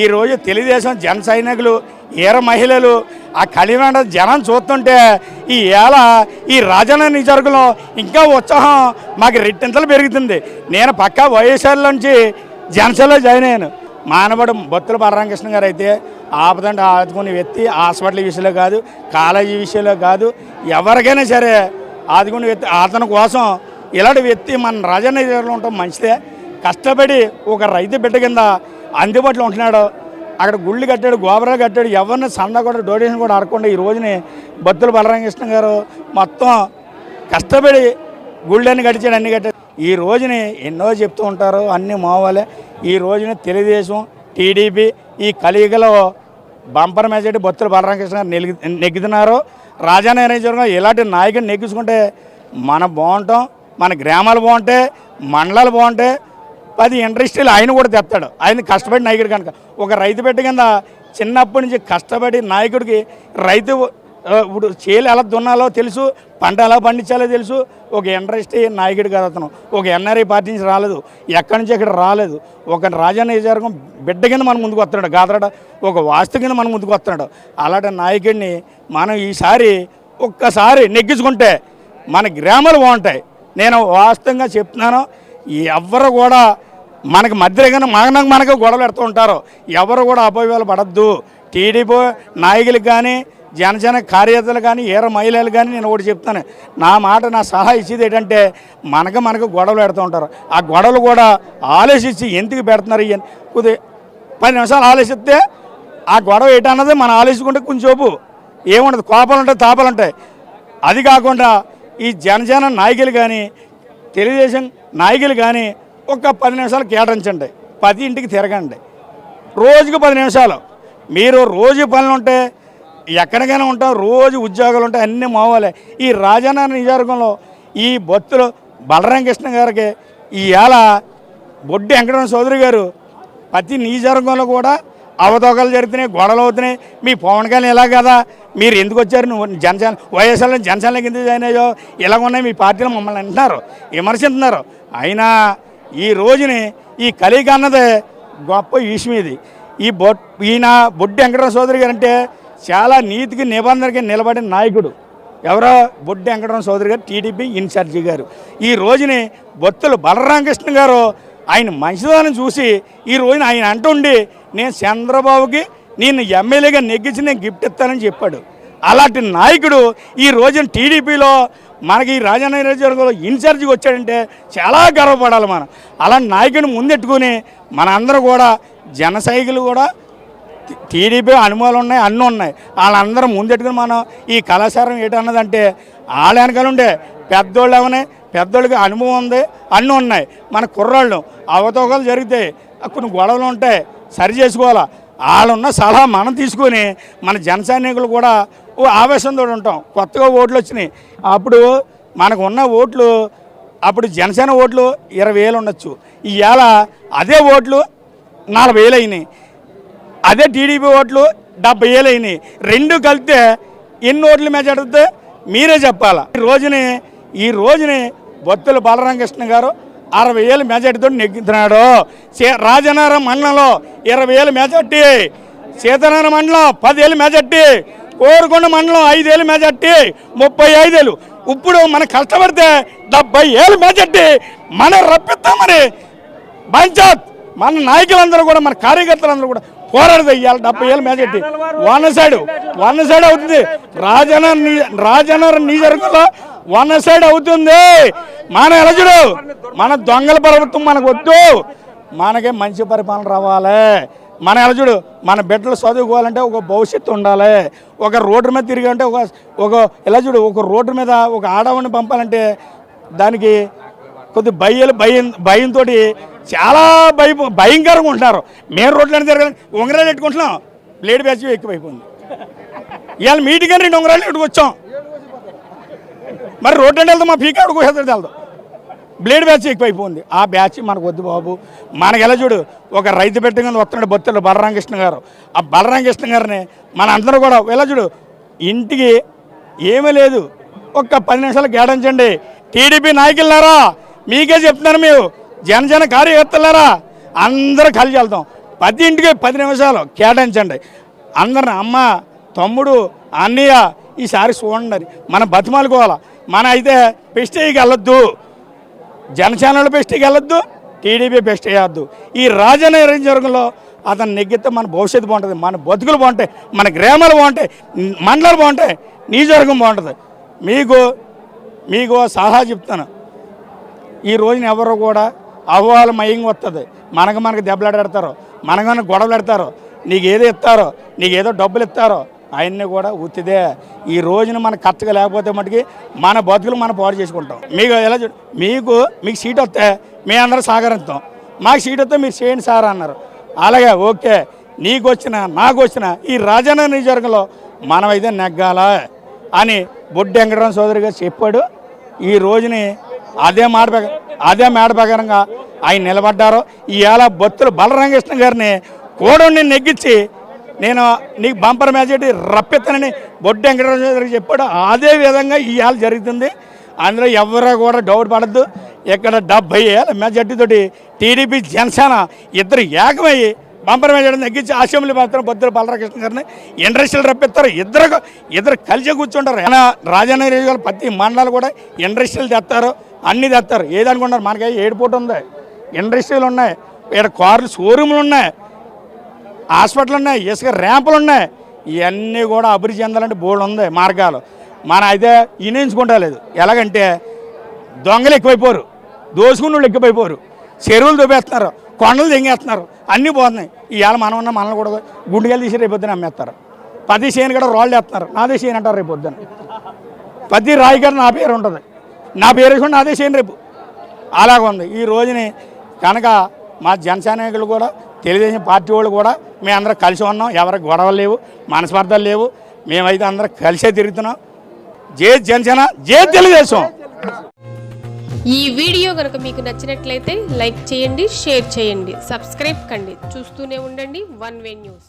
ఈరోజు తెలుగుదేశం జన సైనికులు ఈర మహిళలు ఆ కలిమండ జనం చూస్తుంటే ఈ ఏళ ఈ రాజన్న నిజరుగులో ఇంకా ఉత్సాహం మాకు రెట్టింతలు పెరుగుతుంది. నేను పక్కా వైఎస్ఆర్ నుంచి జనసేనలో జాయిన్ అయ్యాను. మానవుడు బొత్తుల బలరామకృష్ణ గారు అయితే ఆపదంటే ఆదుకునే వ్యక్తి హాస్పిటల్ విషయంలో కాదు కాలేజీ విషయంలో కాదు ఎవరికైనా సరే ఆదుకునే వ్యక్తి అతని కోసం ఇలాంటి వ్యక్తి మన రాజన్న నిజంలో ఉండటం మంచిదే. కష్టపడి ఒక రైతు బిడ్డ కింద అందుబాటులో ఉంటున్నాడు. అక్కడ గుళ్ళు కట్టాడు గోబరాలు కట్టాడు. ఎవరిని సన్న కూడా డొనేషన్ కూడా ఆడకుండా ఈ రోజుని బత్తుల బలరామకృష్ణ గారు మొత్తం కష్టపడి గుళ్ళని కట్టించాడు అన్ని కట్టాడు. ఈ రోజుని ఎన్నో చెప్తూ ఉంటారు అన్ని మావాలే. ఈ రోజున తెలుగుదేశం టీడీపీ ఈ కలియుగలో బంపర్ మెజార్టీ బొత్తుల బలరామకృష్ణ గారు నెగ్గు నెగ్గుతున్నారు. రాజానారాయణ ఇలాంటి నాయకుడిని నెగ్గించుకుంటే మన బాగుంటాం మన గ్రామాలు బాగుంటాయి మండలాలు బాగుంటాయి పది ఇండస్ట్రీలు ఆయన కూడా తెస్తాడు. ఆయన కష్టపడి నాయకుడు కనుక. ఒక రైతు బిడ్డ కింద చిన్నప్పటి నుంచి కష్టపడి నాయకుడికి రైతు ఇప్పుడు చేలు ఎలా దున్నాలో తెలుసు పంట ఎలా పండించాలో తెలుసు. ఒక ఇండస్ట్రీ నాయకుడు కాదు అతను. ఒక ఎన్ఆర్ఐ పార్టీ నుంచి రాలేదు. ఎక్కడి నుంచి ఇక్కడ రాలేదు. ఒక రాజన్న నియోజకవర్గం బిడ్డ కింద మన ముందుకు వస్తున్నాడు. కాదరాడ ఒక వాస్తు కింద మన ముందుకు వస్తున్నాడు. అలాంటి నాయకుడిని మనం ఈసారి ఒక్కసారి నెగ్గించుకుంటే మన గ్రామాలు బాగుంటాయి. నేను వాస్తవంగా చెప్తున్నాను. ఎవరు కూడా మనకి మధ్యలో కానీ మనకు మనకు గొడవలు పెడుతూ ఉంటారు. ఎవరు కూడా అపవ్యాలు పడద్దు. టీడీపీ నాయకులకు కానీ జనసేన కార్యకర్తలు కానీ ఏర మహిళలు కానీ నేను ఒకటి చెప్తాను. నా మాట నా సలహా ఇచ్చేది ఏంటంటే మనకు మనకు గొడవలు పెడుతూ ఉంటారు. ఆ గొడవలు కూడా ఆలోచించి ఎందుకు పెడుతున్నారు ఇవన్నీ కొద్ది పది నిమిషాలు ఆలోచిస్తే ఆ గొడవ ఏంటన్నది మనం ఆలోచించుకుంటే కొంచెంసేపు ఏముండదు. కోపాలు ఉంటాయి తాపాలు ఉంటాయి. అది కాకుండా ఈ జనసేన నాయకులు కానీ తెలుగుదేశం నాయకులు కానీ ఒక పది నిమిషాలు కేటాయించండి. పది ఇంటికి తిరగండి. రోజుకు పది నిమిషాలు. మీరు రోజు పనులు ఉంటే ఎక్కడికైనా ఉంటాం రోజు ఉద్యోగాలు ఉంటాయి అన్నీ మావాలే. ఈ రాజన్న నియోజకవర్గంలో ఈ బొత్తులు బలరామకృష్ణ గారికి ఈవేళ బొడ్డు బొడ్డి వెంకటరమణ చౌదరి గారు ప్రతి నియోజకవర్గంలో కూడా అవతవకలు జరుగుతున్నాయి గొడవలు అవుతున్నాయి. మీ పవన్ కళ్యాణ్ ఇలా కదా మీరు ఎందుకు వచ్చారు? నువ్వు జనసేన వైఎస్ఆర్ జనసేనకి ఎందుకు జాయిన్ అయ్యో ఇలా ఉన్నాయి మీ పార్టీలో మమ్మల్ని అంటున్నారు విమర్శిస్తున్నారు. అయినా ఈ రోజుని ఈ కలిగి అన్నదే గొప్ప విషయం ఇది ఈ బొట్ ఈయన బొడ్డి వెంకటరమణ సోదరి గారు అంటే చాలా నీతికి నిబంధనకి నిలబడిన నాయకుడు. ఎవరో బొడ్డి వెంకటరమణ సోదరి గారు టీడీపీ ఇన్ఛార్జి గారు. ఈ రోజుని బొత్తులు బలరామకృష్ణ గారు ఆయన మంచిదనం చూసి ఈ రోజున ఆయన అంటుండి నేను చంద్రబాబుకి నేను ఎమ్మెల్యేగా నెగ్గించి నేను గిఫ్ట్ ఇస్తానని చెప్పాడు. అలాంటి నాయకుడు ఈ రోజున టీడీపీలో మనకి ఈ రాజన్న నియోజకవర్గంలో ఇన్ఛార్జిగా వచ్చాడంటే చాలా గర్వపడాలి మనం. అలాంటి నాయకుడిని ముందెట్టుకుని మన అందరూ కూడా జనసైకులు కూడా టీడీపీ అనుమానాలు ఉన్నాయి అన్నీ ఉన్నాయి. వాళ్ళందరూ ముందెట్టుకుని మనం ఈ కళాశారం ఏంటన్నదంటే వాళ్ళ వెనకాల ఉండే పెద్దోళ్ళు ఏమన్నా పెద్దోళ్ళకి అనుభవం ఉంది అన్నీ ఉన్నాయి. మన కుర్రాళ్ళు అవతవకలు జరిగితే కొన్ని గొడవలు ఉంటాయి సరి చేసుకోవాలా? వాళ్ళున్న సలహా మనం తీసుకొని మన జన సైనికులు కూడా ఆవేశంతో ఉంటాం. కొత్తగా ఓట్లు వచ్చినాయి. అప్పుడు మనకు ఉన్న ఓట్లు అప్పుడు జనసేన ఓట్లు ఇరవై వేలు ఉండొచ్చు. ఈవేళ అదే ఓట్లు నలభై వేలు అయినాయి. అదే టీడీపీ ఓట్లు డెబ్బై వేలు అయినాయి. రెండు కలిపితే ఎన్ని ఓట్లు మెజాడితే మీరే చెప్పాలా? ఈ రోజుని ఈ రోజుని బొత్తుల బలరామకృష్ణ గారు అరవై ఏళ్ళు మెజార్టీతో నెగ్గుతున్నాడు సే- రాజనగరం మండలంలో ఇరవై ఏళ్ళు మెజార్టీ సీతారాయణ మండలం పదేళ్ళు మెజార్టీ కోరుకొండ మండలం ఐదేళ్ళు మెజార్టీ ముప్పై ఐదేళ్ళు ఇప్పుడు మనం కష్టపడితే డెబ్బై ఏళ్ళు మెజార్టీ మనం రప్పిస్తామని పంచాయత్ మన నాయకులందరూ కూడా మన కార్యకర్తలందరూ కూడా పోరాడదు ఇవాళ డెబ్బై ఏళ్ళు majority. One side one side అవుతుంది. రాజనగర్ రాజన రాజనగర్ నియోజకవర్గంలో వన్ సైడ్ అవుతుంది. మన ఎలజుడు మన దొంగల ప్రభుత్వం మనకు వద్దు మనకే మంచి పరిపాలన రావాలి. మన ఎలజుడు మన బిడ్డలు చదువుకోవాలంటే ఒక భవిష్యత్తు ఉండాలి. ఒక రోడ్డు మీద తిరిగంటే ఒక ఒక ఎలజుడు ఒక రోడ్డు మీద ఒక ఆడవాడిని పంపాలంటే దానికి కొద్ది భయలు భయం భయంతో చాలా భయ భయంకరంగా ఉంటున్నారు. మేము రోడ్లను తిరగాలి. ఉంగరాలు పెట్టుకుంటున్నాం. బ్లేడ్ బ్యాచ్ ఎక్కువైపోయింది. ఇవాళ మీటింగ్ అని రెండు ఉంగరాలు పెట్టుకొచ్చాం. మరి రోడ్డు అంటే వెళ్తాం మా పీకా అడుగు వెళ్దాం బ్లేడ్ బ్యాచ్ ఎక్కువైపోయింది. ఆ బ్యాచ్ మనకు వద్దు బాబు. మనకి ఎలా చూడు ఒక రైతు పెట్టగానే కింద వస్తున్నాడు బొత్తులు బలరామకృష్ణ గారు. ఆ బలరామకృష్ణ గారిని మన అందరూ కూడా ఎలా చూడు ఇంటికి ఏమీ లేదు. ఒక్క పది నిమిషాలు కేటాయించండి టీడీపీ నాయకులారా మీకే చెప్తున్నారు మేము. జనజన కార్యకర్తలారా అందరూ కలిసి వెళ్తాం. ప్రతి ఇంటికి పది నిమిషాలు కేటాయించండి. అందరిని అమ్మ తమ్ముడు అన్నయ్య ఈసారి చూడండి మన బతిమాలుకోవాలి? మన అయితే పెస్టేకి వెళ్ళొద్దు. జనసేనలో బెస్ట్కి వెళ్ళొద్దు టీడీపీ బెస్ట్ వేయద్దు ఈ రాజనగరంలో అతను నెగ్గితే మన భవిష్యత్తు బాగుంటుంది మన బతుకులు బాగుంటాయి మన గ్రామాలు బాగుంటాయి మండలాలు బాగుంటాయి నియోజకవర్గం బాగుంటుంది. మీకు మీకు సలహా చెప్తాను. ఈ రోజున ఎవరు కూడా అవ్వాల మయంగా వస్తుంది మనకు మనకు దెబ్బలాడతారు మనకు మనకు గొడవలు పెడతారు. నీకు ఏదో ఇస్తారో నీకు ఏదో డబ్బులు ఇస్తారో ఆయన్ని కూడా ఉత్తిదే. ఈ రోజున మన ఖర్చుగా లేకపోతే మటుకి మన బతుకులు మనం పాడు చేసుకుంటాం. మీకు ఎలా మీకు మీకు సీట్ వస్తే మీ అందరూ సహకరిస్తాం మాకు సీట్ వస్తే మీరు చేయండి సార్ అన్నారు. అలాగే ఓకే నీకు వచ్చిన నాకు వచ్చిన ఈ రాజన్న నియోజకవర్గంలో మనమైతే నెగ్గాల అని బొడ్డు వెంకటరామ సోదరి గారు చెప్పాడు. ఈ రోజుని అదే మాట అదే మాట ప్రకారంగా ఆయన నిలబడ్డారు. ఈవేళ బొత్తులు బలరంగకృష్ణ గారిని కోడని నెగ్గించి నేను నీకు బంపర్ మెజార్టీ రప్పిస్తానని బొడ్డు వెంకటరాజు చెప్పాడు. అదే విధంగా ఇవాళ జరుగుతుంది. అందులో ఎవరో కూడా డౌట్ పడద్దు. ఇక్కడ డెబ్బై ఏళ్ళ మెజార్టీతోటి టీడీపీ జనసేన ఇద్దరు ఏకమయ్యి బంపర్ మెజార్టీ తగ్గించి అసెంబ్లీ మాత్రం బొద్దుల బాలరాకృష్ణ గారిని ఇండస్ట్రీలు రప్పిస్తారు ఇద్దరు ఇద్దరు కలిసి కూర్చుంటారు. ఆయన రాజన్న నియోజకవర్గం ప్రతి మండలాలు కూడా ఇండస్ట్రీలు తెస్తారు అన్నీ తెస్తారు ఏదనుకుంటారు మనకి ఏడుపోటు ఉంది. ఇండస్ట్రీలు ఉన్నాయి. ఇక్కడ కార్లు షోరూములు ఉన్నాయి. హాస్పిటల్ ఉన్నాయి ఇసుక ర్యాంపులు ఉన్నాయి ఇవన్నీ కూడా అభివృద్ధి చెందాలంటే బోర్డు ఉంది మార్గాలు. మన అయితే ఇనించుకుంటలేదు. ఎలాగంటే దొంగలు ఎక్కువైపోరు దోసుకున్న వాళ్ళు ఎక్కువైపోరు. చెరువులు దొబ్బేస్తున్నారు కొండలు తెంగేస్తున్నారు అన్నీ పోతున్నాయి. ఇవాళ మనం ఉన్న మనల్ని కూడా గుండెలు తీసి రేపు పొద్దున అమ్మేస్తారు. పది సేను కూడా రోళ్ళు వేస్తున్నారు నాదే చేయని అంటారు రేపు పొద్దున. పది రాయి గారు నా పేరు ఉంటుంది. నా పేరు కూడా నాదే చేయను రేపు. అలాగ ఉంది ఈ రోజుని కనుక మా జనసైనికులు కూడా తెలుగుదేశం పార్టీ వాళ్ళు కూడా మేము అందరం కలిసి ఉన్నాం. ఎవరికి గొడవలు లేవు మనస్పర్ధలు లేవు. మేమైతే అందరం కలిసే తిరుగుతున్నాం. జే జనసేన జే తెలుగుదేశం. ఈ వీడియో కనుక మీకు నచ్చినట్లయితే లైక్ చేయండి షేర్ చేయండి సబ్స్క్రైబ్ కండి. చూస్తూనే ఉండండి వన్ వే న్యూస్.